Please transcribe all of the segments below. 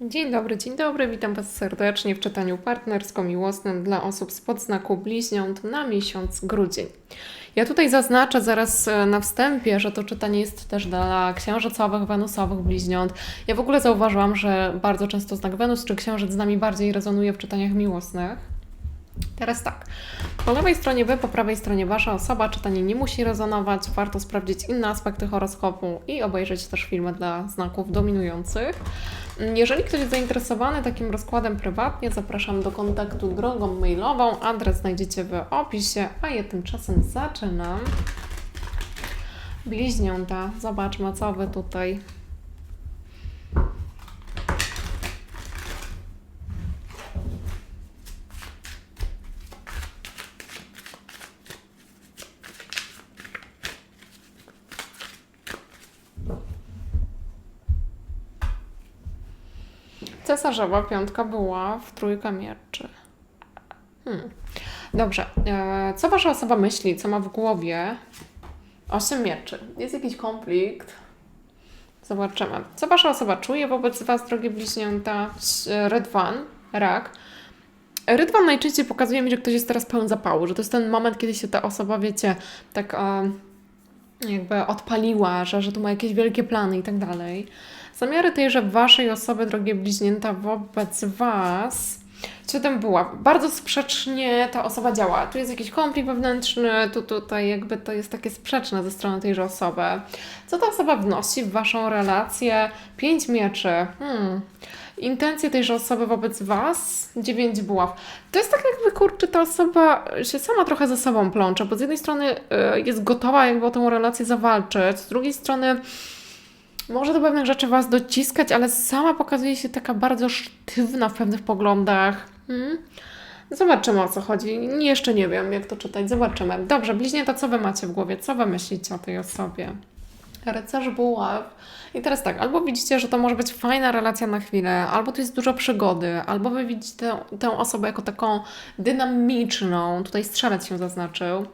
Dzień dobry, dzień dobry, witam Was serdecznie w czytaniu partnersko-miłosnym dla osób z podznaku bliźniąt na miesiąc grudzień. Ja tutaj zaznaczę zaraz e, na wstępie, że to czytanie jest też dla księżycowych, wenusowych bliźniąt. Ja w ogóle zauważyłam, że bardzo często znak Wenus czy księżyc z nami bardziej rezonuje w czytaniach miłosnych. Teraz tak. Po lewej stronie Wy, po prawej stronie Wasza osoba. Czytanie nie musi rezonować. Warto sprawdzić inne aspekty horoskopu i obejrzeć też filmy dla znaków dominujących. Jeżeli ktoś jest zainteresowany takim rozkładem prywatnie, zapraszam do kontaktu drogą mailową. Adres znajdziecie w opisie, a ja tymczasem zaczynam. Bliźniąta, zobaczmy co Wy tutaj Cesarzowa piątka była w trójka mieczy. Hmm. Dobrze. E, co wasza osoba myśli? Co ma w głowie? Osiem mieczy. Jest jakiś konflikt? Zobaczymy. Co wasza osoba czuje wobec was, drogie bliźnięta? E, Rydwan, rak. Rydwan najczęściej pokazuje mi, że ktoś jest teraz pełen zapału, że to jest ten moment, kiedy się ta osoba, wiecie, tak e, jakby odpaliła, że, że tu ma jakieś wielkie plany i tak dalej. Zamiary tejże waszej osoby, drogie bliźnięta, wobec was. Co tam była? Bardzo sprzecznie ta osoba działa. Tu jest jakiś konflikt wewnętrzny, tu tutaj jakby to jest takie sprzeczne ze strony tejże osoby. Co ta osoba wnosi w waszą relację? Pięć mieczy. Hmm. Intencje tejże osoby wobec was? Dziewięć buław. To jest tak jakby, kurczę, ta osoba się sama trochę ze sobą plącze, bo z jednej strony y, jest gotowa jakby o tą relację zawalczyć, z drugiej strony może do pewnych rzeczy Was dociskać, ale sama pokazuje się taka bardzo sztywna w pewnych poglądach. Hmm? Zobaczymy o co chodzi. Jeszcze nie wiem, jak to czytać. Zobaczymy. Dobrze, bliźnięta, co Wy macie w głowie? Co Wy myślicie o tej osobie? Rycerz buław. I teraz tak, albo widzicie, że to może być fajna relacja na chwilę, albo to jest dużo przygody, albo wy widzicie tę, tę osobę jako taką dynamiczną, tutaj strzelec się zaznaczył.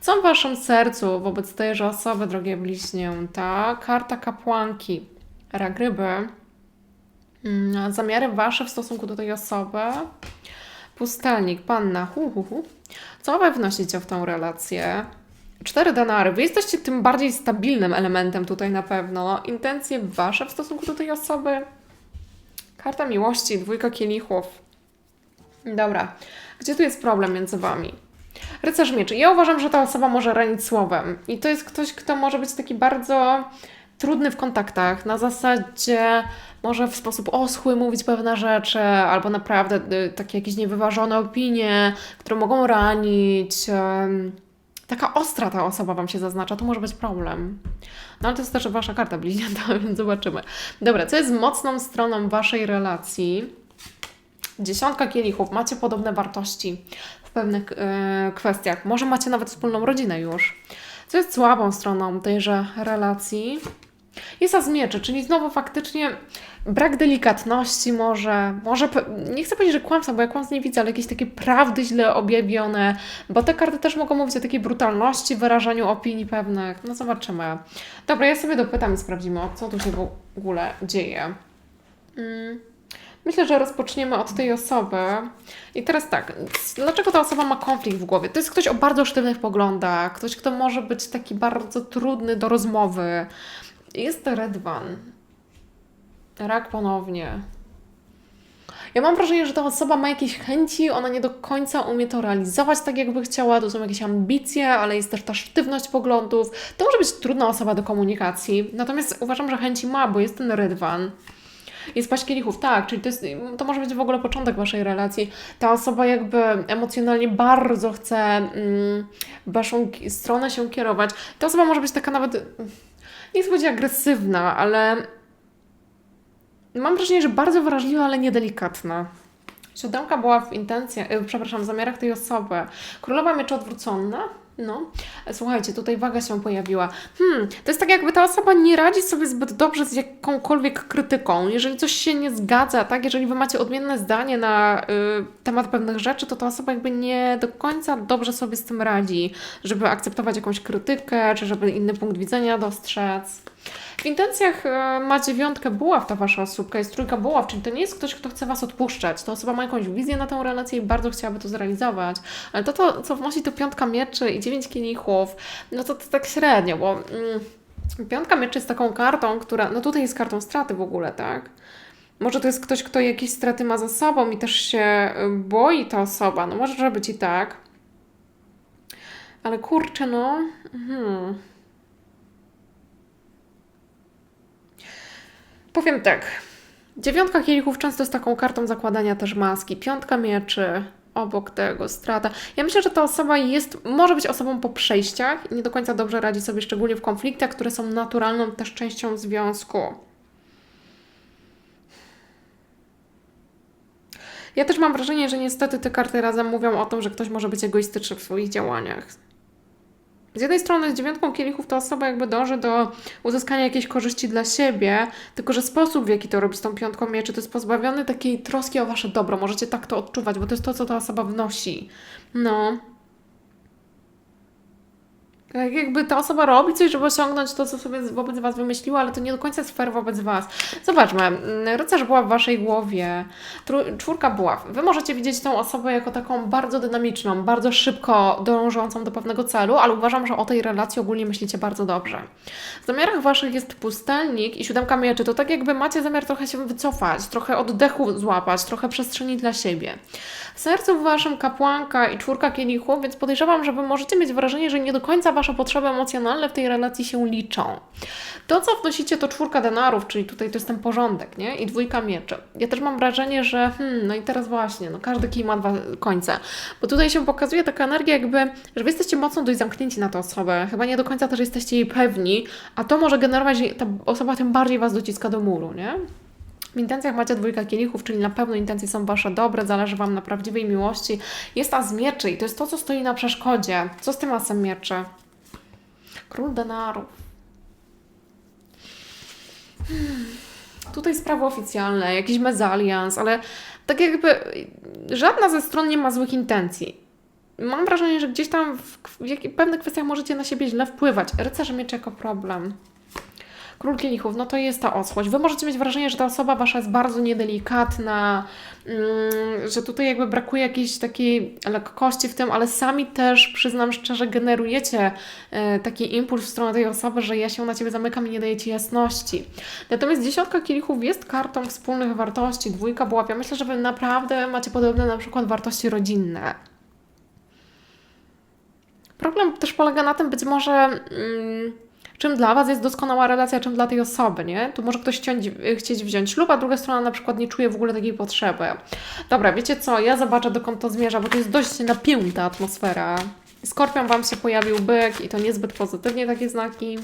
Co w waszym sercu wobec tejże osoby, drogie bliźnięta? Karta kapłanki, rak ryby, Mm, zamiary wasze w stosunku do tej osoby, pustelnik, panna, hu, hu, hu. Co wy wnosicie w tą relację? Cztery denary. Wy jesteście tym bardziej stabilnym elementem tutaj na pewno. Intencje wasze w stosunku do tej osoby. Karta miłości, dwójka kielichów. Dobra. Gdzie tu jest problem między wami? Rycerz mieczy. Ja uważam, że ta osoba może ranić słowem. I to jest ktoś, kto może być taki bardzo trudny w kontaktach. Na zasadzie może w sposób oschły mówić pewne rzeczy, albo naprawdę y, takie jakieś niewyważone opinie, które mogą ranić. Taka ostra ta osoba Wam się zaznacza, to może być problem. No ale to jest też Wasza karta bliźnięta, więc zobaczymy. Dobra, co jest mocną stroną Waszej relacji? Dziesiątka kielichów, macie podobne wartości w pewnych e, kwestiach. Może macie nawet wspólną rodzinę już. Co jest słabą stroną tejże relacji? Jest as mieczy, czyli znowu faktycznie brak delikatności może, może, nie chcę powiedzieć, że kłamstwo, bo ja kłamstw nie widzę, ale jakieś takie prawdy źle objawione, bo te karty też mogą mówić o takiej brutalności wyrażaniu opinii pewnych. No zobaczymy. Dobra, ja sobie dopytam i sprawdzimy, co tu się w ogóle dzieje. Mm. Myślę, że rozpoczniemy od tej osoby. I teraz tak, dlaczego ta osoba ma konflikt w głowie? To jest ktoś o bardzo sztywnych poglądach, ktoś, kto może być taki bardzo trudny do rozmowy. Jest Redwan. Rak ponownie. Ja mam wrażenie, że ta osoba ma jakieś chęci, ona nie do końca umie to realizować tak, jakby chciała. To są jakieś ambicje, ale jest też ta sztywność poglądów. To może być trudna osoba do komunikacji. Natomiast uważam, że chęci ma, bo jest ten Rydwan. Jest paść kielichów, tak, czyli to, jest, to może być w ogóle początek Waszej relacji. Ta osoba jakby emocjonalnie bardzo chce mm, Waszą stronę się kierować. Ta osoba może być taka nawet, nie chcę powiedzieć agresywna, ale mam wrażenie, że bardzo wrażliwa, ale niedelikatna. Siódemka była w intencjach, e, przepraszam, w zamiarach tej osoby. Królowa mieczy odwrócona. No, słuchajcie, tutaj waga się pojawiła. Hmm, to jest tak, jakby ta osoba nie radzi sobie zbyt dobrze z jakąkolwiek krytyką. Jeżeli coś się nie zgadza, tak, jeżeli wy macie odmienne zdanie na y, temat pewnych rzeczy, to ta osoba jakby nie do końca dobrze sobie z tym radzi, żeby akceptować jakąś krytykę, czy żeby inny punkt widzenia dostrzec. W intencjach e, ma dziewiątkę buław ta wasza osóbka, jest trójka buław, czyli to nie jest ktoś, kto chce was odpuszczać. Ta osoba ma jakąś wizję na tę relację i bardzo chciałaby to zrealizować. Ale to, to co wnosi to piątka mieczy i dziewięć kielichów, no to, to tak średnio, bo mm, piątka mieczy jest taką kartą, która, no tutaj jest kartą straty w ogóle, tak? Może to jest ktoś, kto jakieś straty ma za sobą i też się y, boi ta osoba. No może być i tak. Ale kurczę, no. Mhm. Powiem tak. Dziewiątka kielichów często jest taką kartą zakładania też maski. Piątka mieczy, obok tego strata. Ja myślę, że ta osoba jest, może być osobą po przejściach i nie do końca dobrze radzi sobie, szczególnie w konfliktach, które są naturalną też częścią związku. Ja też mam wrażenie, że niestety te karty razem mówią o tym, że ktoś może być egoistyczny w swoich działaniach. Z jednej strony z dziewiątką kielichów ta osoba jakby dąży do uzyskania jakiejś korzyści dla siebie, tylko że sposób w jaki to robi z tą piątką mieczy to jest pozbawiony takiej troski o wasze dobro. Możecie tak to odczuwać, bo to jest to, co ta osoba wnosi. No. Tak jakby ta osoba robi coś, żeby osiągnąć to, co sobie wobec Was wymyśliła, ale to nie do końca jest fair wobec Was. Zobaczmy, mm, rycerz była w Waszej głowie, czwórka buław. Wy możecie widzieć tą osobę jako taką bardzo dynamiczną, bardzo szybko dążącą do pewnego celu, ale uważam, że o tej relacji ogólnie myślicie bardzo dobrze. W zamiarach Waszych jest pustelnik i siódemka mieczy. To tak jakby macie zamiar trochę się wycofać, trochę oddechu złapać, trochę przestrzeni dla siebie. W sercu Waszym kapłanka i czwórka kielichów, więc podejrzewam, że Wy możecie mieć wrażenie, że nie do końca Wasze potrzeby emocjonalne w tej relacji się liczą. To, co wnosicie, to czwórka denarów, czyli tutaj to jest ten porządek, nie? I dwójka mieczy. Ja też mam wrażenie, że hmm, no i teraz właśnie, no każdy kij ma dwa końce. Bo tutaj się pokazuje taka energia jakby, że Wy jesteście mocno dość zamknięci na tę osobę. Chyba nie do końca też jesteście jej pewni, a to może generować, ta osoba tym bardziej Was dociska do muru, nie? W intencjach macie dwójka kielichów, czyli na pewno intencje są Wasze dobre, zależy Wam na prawdziwej miłości. Jest as mieczy i to jest to, co stoi na przeszkodzie. Co z tym asem mieczy? Król denarów. Hmm. Tutaj sprawy oficjalne, jakiś mezalians, ale tak jakby żadna ze stron nie ma złych intencji. Mam wrażenie, że gdzieś tam w, w jak- pewnych kwestiach możecie na siebie źle wpływać. Rycerze mieczy jako problem. Król kielichów, no to jest ta osłość. Wy możecie mieć wrażenie, że ta osoba wasza jest bardzo niedelikatna, mm, że tutaj jakby brakuje jakiejś takiej lekkości w tym, ale sami też, przyznam szczerze, generujecie e, taki impuls w stronę tej osoby, że ja się na ciebie zamykam i nie daję ci jasności. Natomiast dziesiątka kielichów jest kartą wspólnych wartości, dwójka buław. Ja myślę, że wy naprawdę macie podobne na przykład wartości rodzinne. Problem też polega na tym, być może. Mm, czym dla Was jest doskonała relacja, czym dla tej osoby, nie? Tu może ktoś chcieć, chcieć wziąć ślub, a druga strona na przykład nie czuje w ogóle takiej potrzeby. Dobra, wiecie co? Ja zobaczę, dokąd to zmierza, bo to jest dość napięta atmosfera. Skorpion Wam się pojawił byk i to niezbyt pozytywnie takie znaki.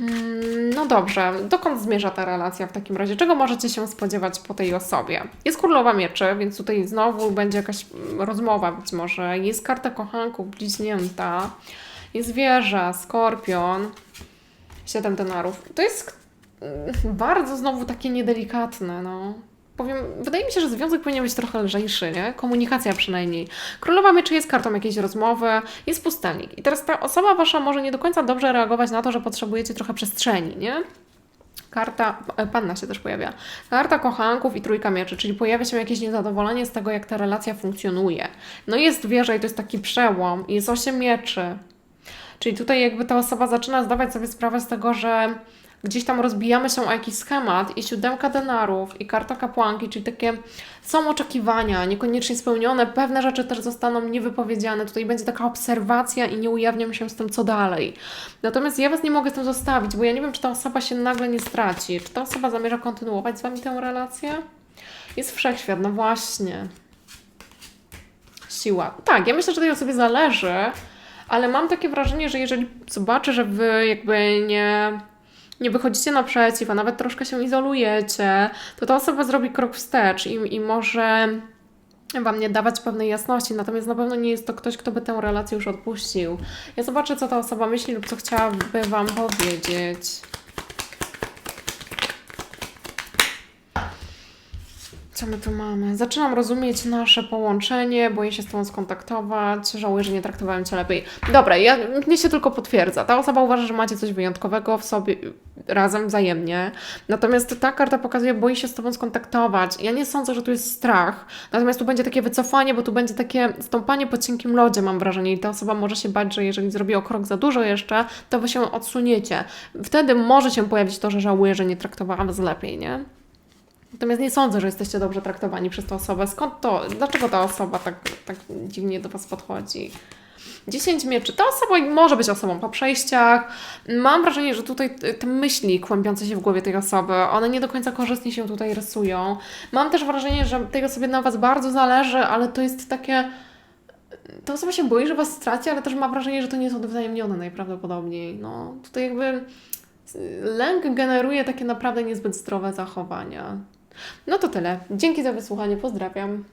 Mm, No dobrze, dokąd zmierza ta relacja w takim razie? Czego możecie się spodziewać po tej osobie? Jest królowa mieczy, więc tutaj znowu będzie jakaś mm, rozmowa być może. Jest karta kochanków, bliźnięta. Jest wieża, skorpion, siedem denarów. To jest mm, bardzo znowu takie niedelikatne, no. Powiem, wydaje mi się, że związek powinien być trochę lżejszy, nie? Komunikacja przynajmniej. Królowa mieczy jest kartą jakiejś rozmowy, jest pustelnik. I teraz ta osoba wasza może nie do końca dobrze reagować na to, że potrzebujecie trochę przestrzeni, nie? Karta, e, panna się też pojawia. Karta kochanków i trójka mieczy, czyli pojawia się jakieś niezadowolenie z tego, jak ta relacja funkcjonuje. No jest wieża i to jest taki przełom, jest osiem mieczy. Czyli tutaj jakby ta osoba zaczyna zdawać sobie sprawę z tego, że gdzieś tam rozbijamy się o jakiś schemat i siódemka denarów i karta kapłanki, czyli takie są oczekiwania, niekoniecznie spełnione, pewne rzeczy też zostaną niewypowiedziane. Tutaj będzie taka obserwacja i nie ujawniam się z tym, co dalej. Natomiast ja Was nie mogę z tym zostawić, bo ja nie wiem, czy ta osoba się nagle nie straci. Czy ta osoba zamierza kontynuować z Wami tę relację? Jest wszechświat, no właśnie. Siła. Tak, ja myślę, że tej osobie zależy, ale mam takie wrażenie, że jeżeli zobaczę, że Wy jakby nie nie wychodzicie naprzeciw, a nawet troszkę się izolujecie, to ta osoba zrobi krok wstecz i, i może Wam nie dawać pewnej jasności, natomiast na pewno nie jest to ktoś, kto by tę relację już odpuścił. Ja zobaczę, co ta osoba myśli lub co chciałaby Wam powiedzieć. Co my tu mamy? Zaczynam rozumieć nasze połączenie, boję się z Tobą skontaktować, żałuję, że nie traktowałem Cię lepiej. Dobra, ja, mnie się tylko potwierdza. Ta osoba uważa, że macie coś wyjątkowego w sobie razem wzajemnie. Natomiast ta karta pokazuje, boi się z Tobą skontaktować. Ja nie sądzę, że tu jest strach. Natomiast tu będzie takie wycofanie, bo tu będzie takie stąpanie po cienkim lodzie, mam wrażenie. I ta osoba może się bać, że jeżeli zrobi o krok za dużo jeszcze, to Wy się odsuniecie. Wtedy może się pojawić to, że żałuje, że nie traktowałam Was lepiej, nie? Natomiast nie sądzę, że jesteście dobrze traktowani przez tę osobę. Skąd to? Dlaczego ta osoba tak, tak dziwnie do Was podchodzi? 10 mieczy. Ta osoba może być osobą po przejściach. Mam wrażenie, że tutaj te myśli kłębiące się w głowie tej osoby, one nie do końca korzystnie się tutaj rysują. Mam też wrażenie, że tej osobie na Was bardzo zależy, ale to jest takie... Ta osoba się boi, że Was straci, ale też ma wrażenie, że to nie jest odwzajemnione najprawdopodobniej. No, tutaj jakby lęk generuje takie naprawdę niezbyt zdrowe zachowania. No to tyle. Dzięki za wysłuchanie. Pozdrawiam.